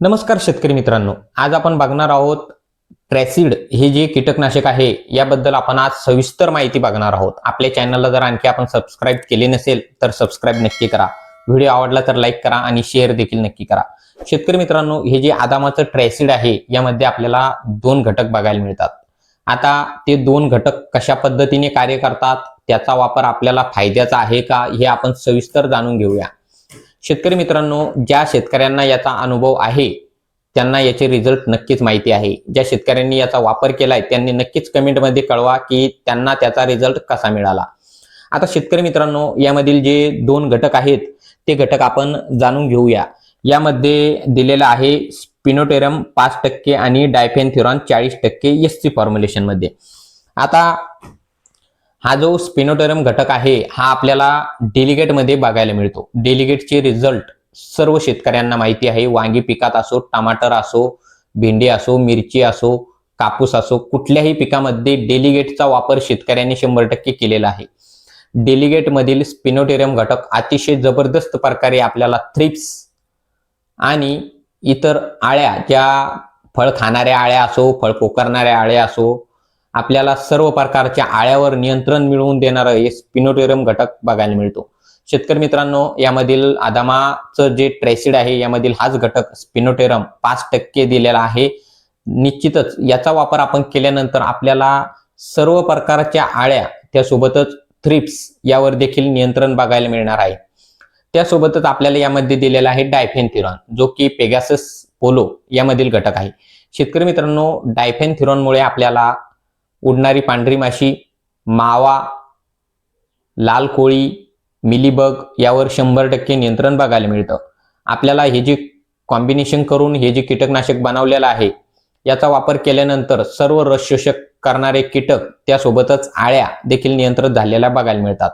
नमस्कार शेतकरी मित्रांनो. आज आपण बघणार आहोत ट्रॅसिड हे जे कीटकनाशक आहे याबद्दल आपण आज सविस्तर माहिती बघणार आहोत. आपल्या चॅनलला जर आणखी आपण सबस्क्राईब केले नसेल तर सबस्क्राईब नक्की करा. व्हिडिओ आवडला तर लाईक करा आणि शेअर देखील नक्की करा. शेतकरी मित्रांनो हे जे आदामाचं ट्रॅसिड आहे यामध्ये आपल्याला दोन घटक बघायला मिळतात. आता ते दोन घटक कशा पद्धतीने कार्य करतात त्याचा वापर आपल्याला फायद्याचा आहे का हे आपण सविस्तर जाणून घेऊया. शेतकरी मित्रांनो ज्या शेतकऱ्यांना याचा अनुभव आहे त्यांना याचे रिझल्ट नक्कीच माहिती आहे. ज्या शेतकऱ्यांनी याचा वापर केलाय त्यांनी नक्कीच कमेंटमध्ये कळवा की त्यांना त्याचा रिझल्ट कसा मिळाला. आता शेतकरी मित्रांनो यामधील जे दोन घटक आहेत ते घटक आपण जाणून घेऊया. यामध्ये दिलेलं आहे स्पिनोटेरम पाच टक्के आणि डायफेनथ्युरॉन चाळीस टक्के एस सी फॉर्म्युलेशनमध्ये आता हा जो स्पिनोटेरम घटक आहे हा आपल्याला डेलिगेटमध्ये बघायला मिळतो. डेलिगेटचे रिझल्ट सर्व शेतकऱ्यांना माहिती आहे. वांगी पिकात असो टमाटर असो भेंडी असो मिरची असो कापूस असो कुठल्याही पिकामध्ये डेलिगेटचा वापर शेतकऱ्यांनी शंभर टक्के केलेला आहे. डेलिगेटमधील स्पिनोटेरियम घटक अतिशय जबरदस्त प्रकारे आपल्याला थ्रिप्स आणि इतर आळ्या ज्या फळ खाणाऱ्या आळ्या असो फळ पोकरणाऱ्या आळ्या असो आपल्याला सर्व प्रकारच्या आळ्यावर नियंत्रण मिळवून देणारं हे स्पिनोटेरियम घटक बघायला मिळतो. शेतकरी मित्रांनो यामधील आदामाचं जे ट्रेसिड आहे यामधील हाच घटक स्पिनोटेरम पाच टक्के दिलेला आहे. निश्चितच याचा वापर आपण केल्यानंतर आपल्याला सर्व प्रकारच्या आळ्या त्यासोबतच थ्रिप्स यावर देखील नियंत्रण बघायला मिळणार आहे. त्यासोबतच आपल्याला यामध्ये दिलेला आहे डायफेनथिरॉन जो की पेगासस पोलो यामधील घटक आहे. शेतकरी मित्रांनो डायफेनथिरॉनमुळे आपल्याला उडणारी पांढरी माशी मावा लाल कोळी मिलीबग यावर शंभर टक्के नियंत्रण बघायला मिळतं. आपल्याला हे जे कॉम्बिनेशन करून हे जे कीटकनाशक बनवलेलं आहे याचा वापर केल्यानंतर सर्व रस शोषक करणारे कीटक त्यासोबतच आळ्या देखील नियंत्रित झालेल्या बघायला मिळतात.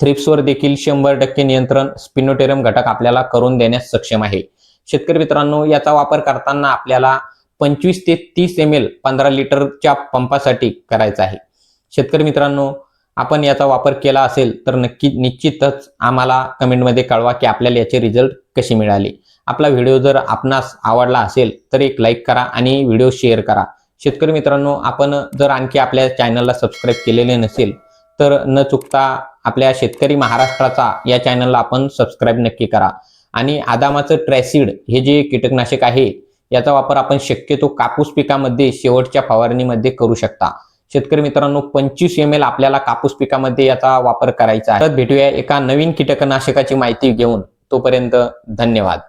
थ्रिप्सवर देखील शंभर टक्के नियंत्रण स्पिनोटेरियम घटक आपल्याला करून देण्यास सक्षम आहे. शेतकरी मित्रांनो याचा वापर करताना आपल्याला पंचवीस ते तीस एम एल पंधरा लिटरच्या पंपासाठी करायचा आहे. शेतकरी मित्रांनो आपण याचा वापर केला असेल तर नक्की निश्चितच आम्हाला कमेंटमध्ये कळवा की आपल्याला याचे रिझल्ट कसे मिळाले. आपला व्हिडिओ जर आपणास आवडला असेल तर एक लाईक करा आणि व्हिडिओ शेअर करा. शेतकरी मित्रांनो आपण जर आणखी आपल्या चॅनलला सबस्क्राईब केलेले नसेल तर न चुकता आपल्या शेतकरी महाराष्ट्राचा या चॅनलला आपण सबस्क्राईब नक्की करा. आणि आदामाचं ट्रॅसिड हे जे कीटकनाशक आहे याचा वापर आपण शक्यतो कापूस पिकामध्ये शेवटच्या फवारणीमध्ये करू शकता. शेतकरी मित्रांनो पंचवीस एम एल आपल्याला कापूस पिकामध्ये याचा वापर करायचा आहे. तर भेटूया एका नवीन कीटकनाशकाची माहिती घेऊन. तोपर्यंत धन्यवाद.